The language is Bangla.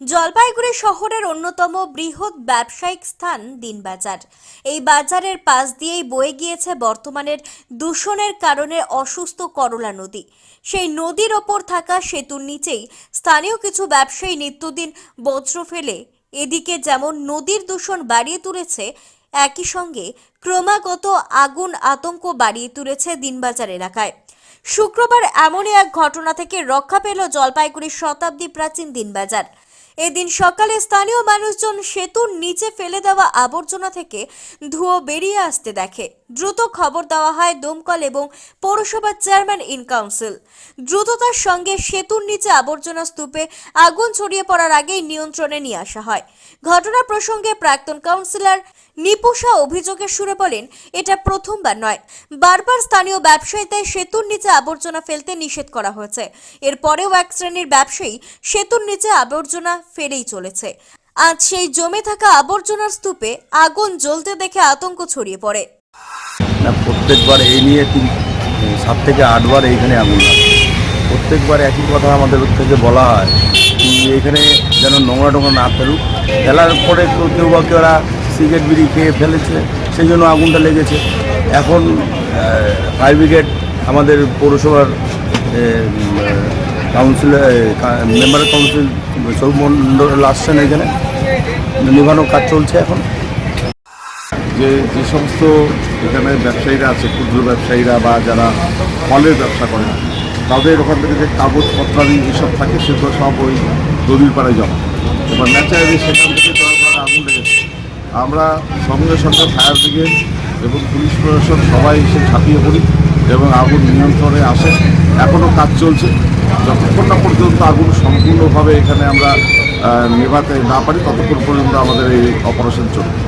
জলপাইগুড়ি শহরের অন্যতম বৃহৎ ব্যবসায়িক স্থান দিনবাজার। এই বাজারের পাশ দিয়েই বয়ে গিয়েছে বর্তমানের দূষণের কারণে অসুস্থ করলা নদী। সেই নদীর ওপর থাকা সেতুর নিচেই স্থানীয় কিছু ব্যবসায়ী নিত্যদিন বজ্র ফেলে। এদিকে যেমন নদীর দূষণ বাড়িয়ে তুলেছে, একই সঙ্গে ক্রমাগত আগুন আতঙ্ক বাড়িয়ে তুলেছে দিনবাজার এলাকায়। শুক্রবার এমনই এক ঘটনা থেকে রক্ষা পেল জলপাইগুড়ির শতাব্দী প্রাচীন দিনবাজার। এদিন সকালে স্থানীয় মানুষজন সেতুর নিচে ফেলে দেওয়া আবর্জনা থেকে ধুয়ো বেরিয়ে আসতে দেখে। দ্রুত খবর দেওয়া হয় দমকল এবং পৌরসভার চেয়ারম্যান ইন কাউন্সিল। দ্রুততার সঙ্গে সেতুর নিচে আবর্জনা স্তূপে আগুন ছড়িয়ে পড়ার আগেই নিয়ন্ত্রণে নিয়ে আসা হয়। ঘটনা প্রসঙ্গে প্রাক্তন কাউন্সিলর নিপুষা অভিযোগের সুরে বলেন, এটা প্রথমবার নয়। বারবার স্থানীয় ব্যবসায়ীদের সেতুর নিচে আবর্জনা ফেলতে নিষেধ করা হয়েছে। এরপরেও এক শ্রেণির ব্যবসায়ী সেতুর নিচে আবর্জনা ফেলেই চলেছে। আজ সেই জমে থাকা আবর্জনার স্তূপে আগুন জ্বলতে দেখে আতঙ্ক ছড়িয়ে পড়ে। না, প্রত্যেকবার এই নিয়ে তিন সাত থেকে আটবার এইখানে আগুন লাগে। প্রত্যেকবার একই কথা আমাদের থেকে বলা হয় এখানে যেন নোংরা টোংরা না ফেলুক। ফেলার পরে কেউ বা কেউ সিগারেট বিড়ি খেয়ে ফেলেছে, সেই জন্য আগুনটা লেগেছে। এখন ফায়ার ব্রিগেড আমাদের পৌরসভার কাউন্সিলর মেম্বার কাউন্সিল সৌমন্ডল আসছেন এখানে। নিভানোর কাজ চলছে এখন। যে যে সমস্ত এখানে ব্যবসায়ীরা আছে, ক্ষুদ্র ব্যবসায়ীরা বা যারা ফলের ব্যবসা করেন তাদের ওখান থেকে যে কাগজপত্রাদি এসব থাকে, সেগুলো সব ওই নদীর পাড়ে জমা। এবার ন্যাচারালি সেখান থেকে আগুন লেগেছে। আমরা সঙ্গে সঙ্গে ফায়ার ব্রিগেড এবং পুলিশ প্রশাসন সবাই এসে ঝাঁপিয়ে পড়ি এবং আগুন নিয়ন্ত্রণে আসে। এখনও কাজ চলছে। যতক্ষণ না পর্যন্ত আগুন সম্পূর্ণভাবে এখানে আমরা নেভাতে না পারি, ততক্ষণ পর্যন্ত আমাদের এই অপারেশন চলবে।